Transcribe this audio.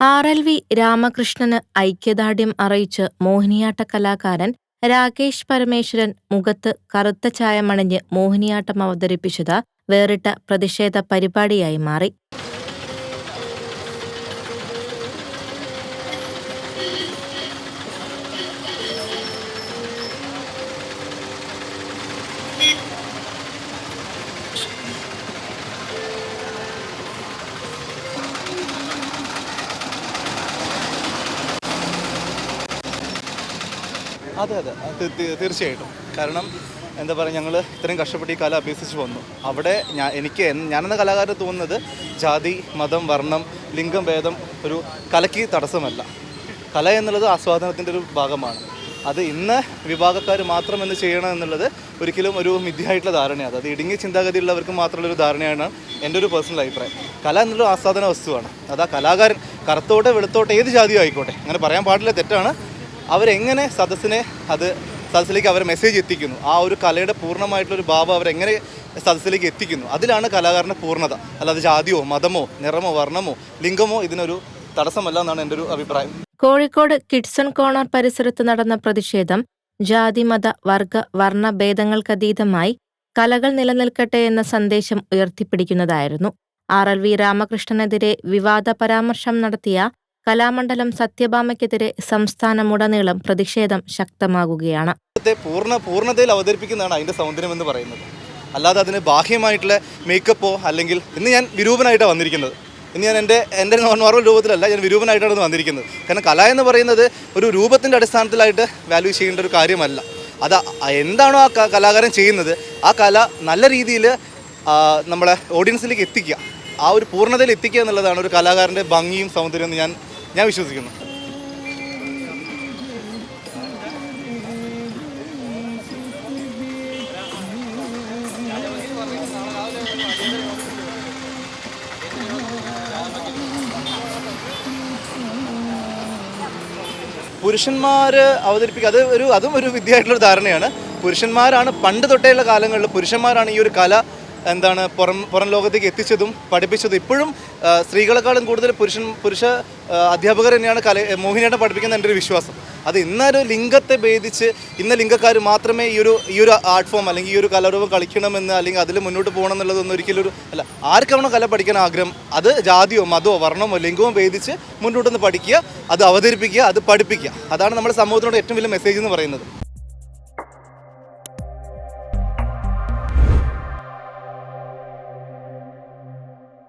R L V Ramakrishnan ഐക്യദാർഢ്യം അറിയിച്ച് മോഹിനിയാട്ട കലാകാരൻ രാകേഷ് പരമേശ്വരൻ മുഖത്ത് കറുത്ത ചായമണിഞ്ഞ് മോഹിനിയാട്ടം അവതരിപ്പിച്ചത് വേറിട്ട പ്രതിഷേധ പരിപാടിയായി മാറി. അതെ അതെ. തീർച്ചയായിട്ടും. കാരണം എന്താ പറയുക ഞങ്ങൾ ഇത്രയും കഷ്ടപ്പെട്ട് ഈ കല അഭ്യസിച്ച് വന്നു. അവിടെ ഞാൻ എനിക്ക് ഞാനെന്ന കലാകാരൻ തോന്നുന്നത് ജാതി മതം വർണം ലിംഗം ഭേദം ഒരു കലയ്ക്ക് തടസ്സമല്ല. കല എന്നുള്ളത് ആസ്വാദനത്തിന്റെ ഒരു ഭാഗമാണ്. അത് ഇന്ന് വിഭാഗക്കാർ മാത്രം എന്ന് ചെയ്യണം എന്നുള്ളത് ഒരിക്കലും ഒരു മിഥ്യയായിട്ടുള്ള ധാരണയാണ്. അത് ഇടുങ്ങിയ ചിന്താഗതിയുള്ളവർക്ക് മാത്രമുള്ള ഒരു ധാരണയാണ് എന്റെ ഒരു പേഴ്സണൽ അഭിപ്രായം. കല എന്നൊരു ആസ്വാദന വസ്തുവാണ്. അത് ആ കലാകാരൻ കറുത്തോട്ടെ വെളുത്തോട്ടെ ഏത് ജാതിയും ആയിക്കോട്ടെ. അങ്ങനെ പറയാൻ പാടില്ല തെറ്റാണ്. അവരെങ്ങനെ സദസ്സിനെ അത് സദസ്സിലേക്ക് അവർ മെസ്സേജ് എത്തിക്കുന്നു? ആ ഒരു കലയുടെ പൂർണമായിട്ടുള്ളൊരു ഭാവം അവരെങ്ങനെ സദസ്സിലേക്ക് എത്തിക്കുന്നു? അതിലാണ് കലാകാരന്റെ പൂർണത. അല്ലാതെ ജാതിയോ മതമോ നിറമോ വർണമോ ലിംഗമോ ഇതിനൊരു തടസ്സമല്ല എന്നാണ് എന്റെ ഒരു അഭിപ്രായം. കോഴിക്കോട് കിഡ്സൺ കോർണർ പരിസരത്ത് നടന്ന പ്രതിഷേധം ജാതി മത വർഗ വർണ ഭേദങ്ങൾക്കതീതമായി കലകൾ നിലനിൽക്കട്ടെ എന്ന സന്ദേശം ഉയർത്തിപ്പിടിക്കുന്നതായിരുന്നു. ആർ എൽ വി രാമകൃഷ്ണനെതിരെ വിവാദ പരാമർശം നടത്തിയ കലാമണ്ഡലം സത്യഭാമയ്ക്കെതിരെ സംസ്ഥാനമുടനീളം പ്രതിഷേധം ശക്തമാകുകയാണ്. പൂർണ പൂർണതയിൽ അവതരിപ്പിക്കുന്നതാണ് അതിന്റെ സൗന്ദര്യം എന്ന് പറയുന്നത്. അല്ലാതെ അതിന് ബാഹ്യമായിട്ടുള്ള മേക്കപ്പോ അല്ലെങ്കിൽ ഇന്ന് ഞാൻ വിരൂപനായിട്ടാണ് വന്നിരിക്കുന്നത്. ഇന്ന് ഞാൻ എന്റെ എന്റെ നോർമൽ രൂപത്തിലല്ല ഞാൻ വിരൂപനായിട്ടാണ് വന്നിരിക്കുന്നത്. കാരണം കല എന്ന് പറയുന്നത് ഒരു രൂപത്തിന്റെ അടിസ്ഥാനത്തിലായിട്ട് വാല്യൂ ചെയ്യേണ്ട ഒരു കാര്യമല്ല. അത് എന്താണോ ആ കലാകാരൻ ചെയ്യുന്നത് ആ കല നല്ല രീതിയിൽ നമ്മളെ ഓഡിയൻസിലേക്ക് എത്തിക്കുക. ആ ഒരു പൂർണതയിൽ എത്തിക്കുക എന്നുള്ളതാണ് ഒരു കലാകാരന്റെ ഭംഗിയും സൗന്ദര്യവും ഞാൻ ഞാൻ വിശ്വസിക്കുന്നു. പുരുഷന്മാർ അവതരിപ്പിക്കുക അത് ഒരു അതും ഒരു വിദ്യയായിട്ടുള്ളൊരു ധാരണയാണ്. പുരുഷന്മാരാണ് പണ്ട് തൊട്ടേയുള്ള കാലങ്ങളിൽ പുരുഷന്മാരാണ് ഈ ഒരു കല എന്താണ് പുറം പുറം ലോകത്തേക്ക് എത്തിച്ചതും പഠിപ്പിച്ചതും ഇപ്പോഴും സ്ത്രീകളെക്കാളും കൂടുതൽ പുരുഷൻ പുരുഷ അധ്യാപകർ തന്നെയാണ് കല മോഹിനിയാട്ടം പഠിപ്പിക്കുന്ന എന്റെ ഒരു വിശ്വാസം. അത് ഇന്നൊരു ലിംഗത്തെ ഭേദിച്ച് ഇന്ന ലിംഗക്കാർ മാത്രമേ ഈ ഒരു ഈ ഒരു ആർട്ട് ഫോം അല്ലെങ്കിൽ ഈ ഒരു കലാരൂപം കളിക്കണമെന്ന് അല്ലെങ്കിൽ അതിൽ മുന്നോട്ട് പോകണം എന്നുള്ളതൊന്നും ഒരിക്കലും ഒരു അല്ല ആർക്കാണോ കല പഠിക്കാൻ ആഗ്രഹം? അത് ജാതിയോ മതമോ വർണമോ ലിംഗമോ ഭേദിച്ച് മുന്നോട്ടൊന്ന് പഠിക്കുക അത് അവതരിപ്പിക്കുക അത് പഠിപ്പിക്കുക. അതാണ് നമ്മുടെ സമൂഹത്തിനോട് ഏറ്റവും വലിയ മെസ്സേജ് എന്ന് പറയുന്നത്.